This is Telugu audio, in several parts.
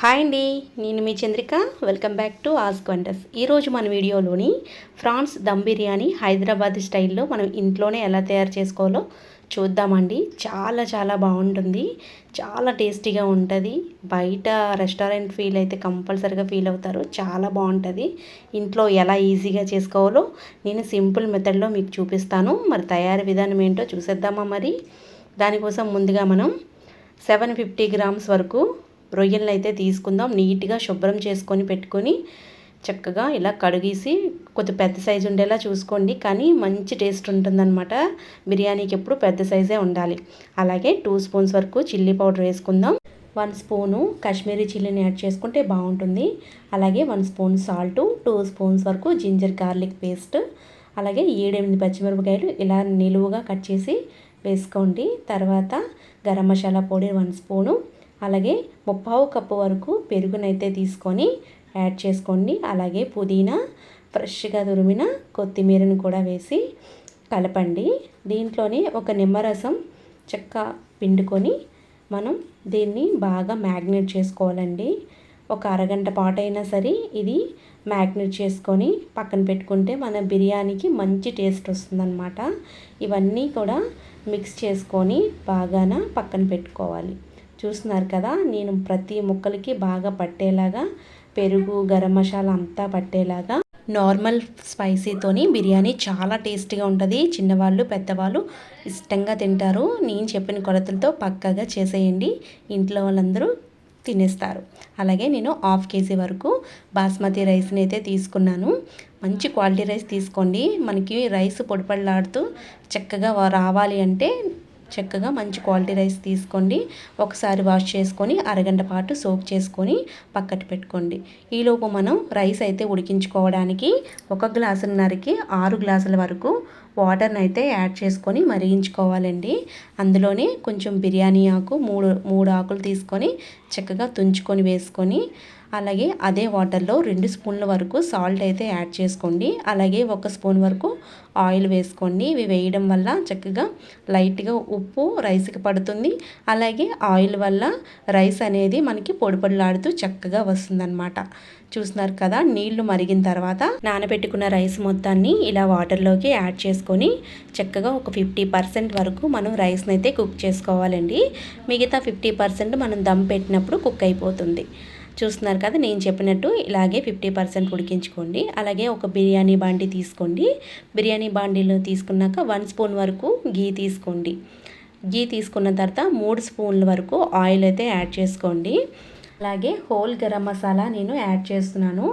హాయ్ అండి నేను మీ Chandrika. Welcome back to ask wonders ఈరోజు మన వీడియోలోని ఫ్రాన్స్ దమ్ బిర్యానీ హైదరాబాద్ స్టైల్లో మనం ఇంట్లోనే ఎలా తయారు చేసుకోవాలో చూద్దామండి. చాలా చాలా బాగుంటుంది. చాలా టేస్టీగా ఉంటుంది. బయట రెస్టారెంట్ ఫీల్ అయితే కంపల్సరీగా ఫీల్ అవుతారు. చాలా బాగుంటుంది. ఇంట్లో ఎలా ఈజీగా చేసుకోవాలో నేను సింపుల్ మెథడ్లో మీకు చూపిస్తాను. మరి తయారీ విధానం ఏంటో చూసేద్దామా మరి? దానికోసం ముందుగా మనం సెవెన్ ఫిఫ్టీ గ్రామ్స్ వరకు రొయ్యలను అయితే తీసుకుందాం. నీట్గా శుభ్రం చేసుకొని పెట్టుకొని చక్కగా ఇలా కడిగేసి కొద్ది పెద్ద సైజు ఉండేలా చూసుకోండి. కానీ మంచి టేస్ట్ ఉంటుందన్నమాట. బిర్యానీకి ఎప్పుడు పెద్ద సైజే ఉండాలి. అలాగే టూ స్పూన్స్ వరకు చిల్లీ పౌడర్ వేసుకుందాం. వన్ స్పూను కాశ్మీరీ చిల్లీని యాడ్ చేసుకుంటే బాగుంటుంది. అలాగే one spoon salt two spoons వరకు జింజర్ గార్లిక్ పేస్ట్ అలాగే ఏడెనిమిది పచ్చిమిరపకాయలు ఇలా నిలువుగా కట్ చేసి వేసుకోండి. తర్వాత గరం మసాలా పొడి వన్ స్పూను అలాగే ముప్పావు కప్పు వరకు పెరుగునైతే తీసుకొని యాడ్ చేసుకోండి. అలాగే పుదీనా ఫ్రెష్గా తురిమిన కొత్తిమీరను కూడా వేసి కలపండి. దీంట్లోనే ఒక నిమ్మరసం చెక్క పిండుకొని మనం దీన్ని బాగా మ్యాగ్నేట్ చేసుకోవాలండి. ఒక అరగంట పాటు అయినా సరే ఇది మ్యాగ్నేట్ చేసుకొని పక్కన పెట్టుకుంటే మన బిర్యానీకి మంచి టేస్ట్ వస్తుందన్నమాట. ఇవన్నీ కూడా మిక్స్ చేసుకొని బాగాన పక్కన పెట్టుకోవాలి. చూస్తున్నారు కదా నేను ప్రతి ముక్కలకి బాగా పట్టేలాగా పెరుగు గరం మసాలా అంతా పట్టేలాగా నార్మల్ స్పైసీతోని బిర్యానీ చాలా టేస్టీగా ఉంటుంది. చిన్నవాళ్ళు పెద్దవాళ్ళు ఇష్టంగా తింటారు. నేను చెప్పిన కొలతలతో పక్కాగా చేసేయండి. ఇంట్లో వాళ్ళందరూ తినేస్తారు. అలాగే నేను హాఫ్ కేజీ వరకు బాస్మతి రైస్ని అయితే తీసుకున్నాను. మంచి క్వాలిటీ రైస్ తీసుకోండి. మనకి రైస్ పొడిపడలాడుతూ చక్కగా రావాలి అంటే చక్కగా మంచి క్వాలిటీ రైస్ తీసుకోండి. ఒకసారి వాష్ చేసుకొని అరగంట పాటు సోక్ చేసుకొని పక్కన పెట్టుకోండి. ఈలోపు మనం రైస్ అయితే ఉడికించుకోవడానికి ఒక గ్లాసున్నరకి ఆరు గ్లాసుల వరకు వాటర్ని అయితే యాడ్ చేసుకొని మరిగించుకోవాలండి. అందులోనే కొంచెం బిర్యానీ ఆకు మూడు మూడు ఆకులు తీసుకొని చక్కగా తుంచుకొని వేసుకొని అలాగే అదే వాటర్లో రెండు స్పూన్ల వరకు సాల్ట్ అయితే యాడ్ చేసుకోండి. అలాగే ఒక స్పూన్ వరకు ఆయిల్ వేసుకోండి. ఇవి వేయడం వల్ల చక్కగా లైట్గా ఉప్పు రైస్కి పడుతుంది. అలాగే ఆయిల్ వల్ల రైస్ అనేది మనకి పొడిపొడిలాడుతూ చక్కగా వస్తుందన్నమాట. చూస్తున్నారు కదా నీళ్ళు మరిగిన తర్వాత నానబెట్టుకున్న రైస్ మొత్తాన్ని ఇలా వాటర్లోకి యాడ్ చేసుకొని చక్కగా ఒక ఫిఫ్టీ పర్సెంట్ వరకు మనం రైస్ని అయితే కుక్ చేసుకోవాలండి. మిగతా ఫిఫ్టీ పర్సెంట్ మనం దమ్ పెట్టినప్పుడు కుక్ అయిపోతుంది. చూస్తున్నారు కదా నేను చెప్పినట్టు ఇలాగే ఫిఫ్టీ పర్సెంట్ ఉడికించుకోండి. అలాగే ఒక బిర్యానీ బాండీ తీసుకోండి. బిర్యానీ బాండీలో తీసుకున్నాక వన్ స్పూన్ వరకు గీ తీసుకోండి. గీ తీసుకున్న తర్వాత మూడు స్పూన్ల వరకు ఆయిల్ అయితే యాడ్ చేసుకోండి. అలాగే హోల్ గరం మసాలా నేను యాడ్ చేస్తున్నాను.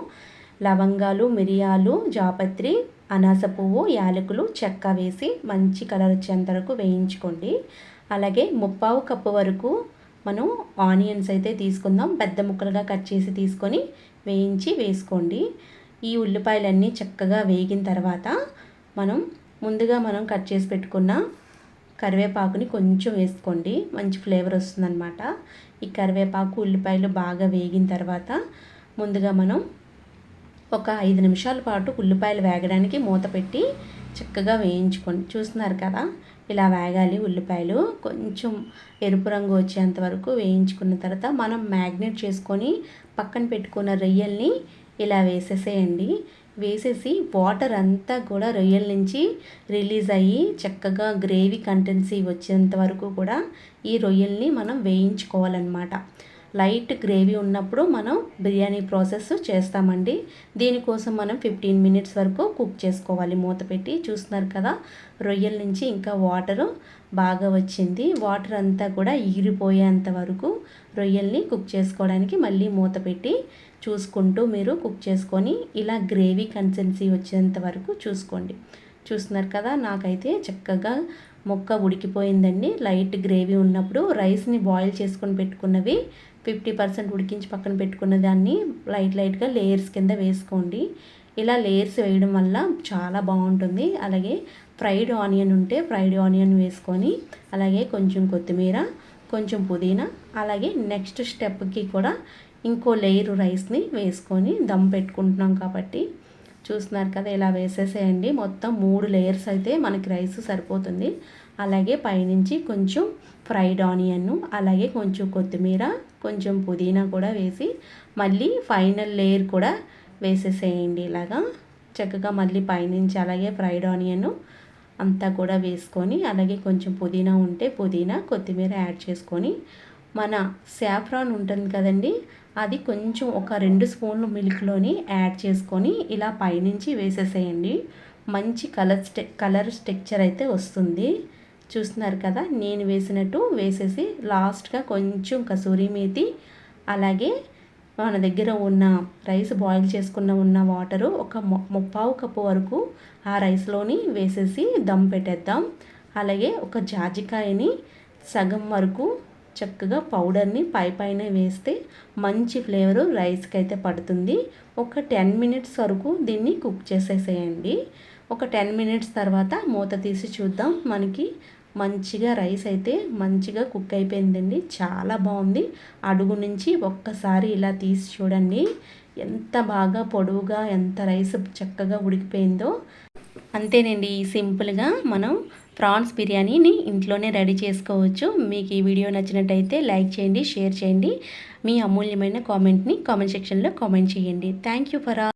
లవంగాలు మిరియాలు జాపత్రి అనాస పువ్వు యాలకులు చెక్క వేసి మంచి కలర్ వచ్చేంత వరకు వేయించుకోండి. అలాగే ముప్పావు కప్పు వరకు మనం ఆనియన్స్ అయితే తీసుకుందాం. పెద్ద ముక్కలుగా కట్ చేసి తీసుకొని వేయించి వేసుకోండి. ఈ ఉల్లిపాయలన్నీ చక్కగా వేగిన తర్వాత మనం ముందుగా మనం కట్ చేసి పెట్టుకున్న కరివేపాకుని కొంచెం వేసుకోండి. మంచి ఫ్లేవర్ వస్తుందన్నమాట. ఈ కరివేపాకు ఉల్లిపాయలు బాగా వేగిన తర్వాత ముందుగా మనం ఒక ఐదు నిమిషాల పాటు ఉల్లిపాయలు వేగడానికి మూత పెట్టి చక్కగా వేయించుకోండి. చూస్తున్నారు కదా? ఇలా వేగాలి ఉల్లిపాయలు. కొంచెం ఎరుపు రంగు వచ్చేంత వరకు వేయించుకున్న తర్వాత మనం మ్యాగ్నెట్ చేసుకొని పక్కన పెట్టుకున్న రొయ్యల్ని ఇలా వేసేసేయండి. వేసేసి వాటర్ అంతా కూడా రొయ్యల నుంచి రిలీజ్ అయ్యి చక్కగా గ్రేవీ కంటెన్సీ వచ్చేంత వరకు కూడా ఈ రొయ్యల్ని మనం వేయించుకోవాలన్నమాట. లైట్ గ్రేవీ ఉన్నప్పుడు మనం బిర్యానీ ప్రాసెస్ చేస్తామండి. దీనికోసం మనం ఫిఫ్టీన్ మినిట్స్ వరకు కుక్ చేసుకోవాలి. మూత పెట్టి చూస్తున్నారు కదా రొయ్యల నుంచి ఇంకా వాటర్ బాగా వచ్చింది. వాటర్ అంతా కూడా ఈరిపోయేంత వరకు రొయ్యల్ని కుక్ చేసుకోవడానికి మళ్ళీ మూత పెట్టి చూసుకుంటూ మీరు కుక్ చేసుకొని ఇలా గ్రేవీ కన్సిస్టెన్సీ వచ్చేంత వరకు చూసుకోండి. చూస్తున్నారు కదా నాకైతే చక్కగా మొక్క ఉడికిపోయిందండి. లైట్ గ్రేవీ ఉన్నప్పుడు రైస్ని బాయిల్ చేసుకొని పెట్టుకున్నవి ఫిఫ్టీ పర్సెంట్ ఉడికించి పక్కన పెట్టుకున్న దాన్ని లైట్ లైట్గా లేయర్స్ కింద వేసుకోండి. ఇలా లేయర్స్ వేయడం వల్ల చాలా బాగుంటుంది. అలాగే ఫ్రైడ్ ఆనియన్ ఉంటే ఫ్రైడ్ ఆనియన్ వేసుకొని అలాగే కొంచెం కొత్తిమీర కొంచెం పుదీనా అలాగే నెక్స్ట్ స్టెప్కి కూడా ఇంకో లేయర్ రైస్ని వేసుకొని దమ్ పెట్టుకుంటున్నాం కాబట్టి చూస్తున్నారు కదా ఇలా వేసేసేయండి. మొత్తం మూడు లేయర్స్ అయితే మనకి రైస్ సరిపోతుంది. అలాగే పైనుంచి కొంచెం ఫ్రైడ్ ఆనియన్ అలాగే కొంచెం కొత్తిమీర కొంచెం పుదీనా కూడా వేసి మళ్ళీ ఫైనల్ లేయర్ కూడా వేసేసేయండి ఇలాగా. చక్కగా మళ్ళీ పైనుంచి అలాగే ఫ్రైడ్ ఆనియన్ అంతా కూడా వేసుకొని అలాగే కొంచెం పుదీనా ఉంటే పుదీనా కొత్తిమీర యాడ్ చేసుకొని మన సాఫ్రాన్ ఉంటుంది కదండి అది కొంచెం ఒక రెండు స్పూన్లు మిల్క్లోని యాడ్ చేసుకొని ఇలా పైనుంచి వేసేసేయండి. మంచి కలర్ స్టె కలర్ స్ట్రక్చర్ అయితే వస్తుంది. చూస్తున్నారు కదా నేను వేసినట్టు వేసేసి లాస్ట్గా కొంచెం కసూరి మేతి అలాగే మన దగ్గర ఉన్న రైస్ బాయిల్ చేసుకున్న ఉన్న వాటరు ఒక ముప్పావు కప్పు వరకు ఆ రైస్లోని వేసేసి దమ్ పెట్టేద్దాం. అలాగే ఒక జాజికాయని సగం వరకు చక్కగా పౌడర్ని పై పైన వేస్తే మంచి ఫ్లేవరు రైస్కి అయితే పడుతుంది. ఒక టెన్ మినిట్స్ వరకు దీన్ని కుక్ చేసేసేయండి. ఒక టెన్ మినిట్స్ తర్వాత మూత తీసి చూద్దాం. మనకి మంచిగా రైస్ అయితే మంచిగా కుక్ అయిపోయిందండి. చాలా బాగుంది. అడుగు నుంచి ఒక్కసారి ఇలా తీసి చూడండి. ఎంత బాగా పొడవుగా ఎంత రైస్ చక్కగా ఉడికిపోయిందో. అంతేనండి సింపుల్గా మనం ప్రాన్స్ బిర్యానీని ఇంట్లోనే రెడీ చేసుకోవచ్చు. మీకు ఈ వీడియో నచ్చినట్టయితే లైక్ చేయండి షేర్ చేయండి. మీ అమూల్యమైన కామెంట్ని కామెంట్ సెక్షన్లో కామెంట్ చేయండి. Thank you for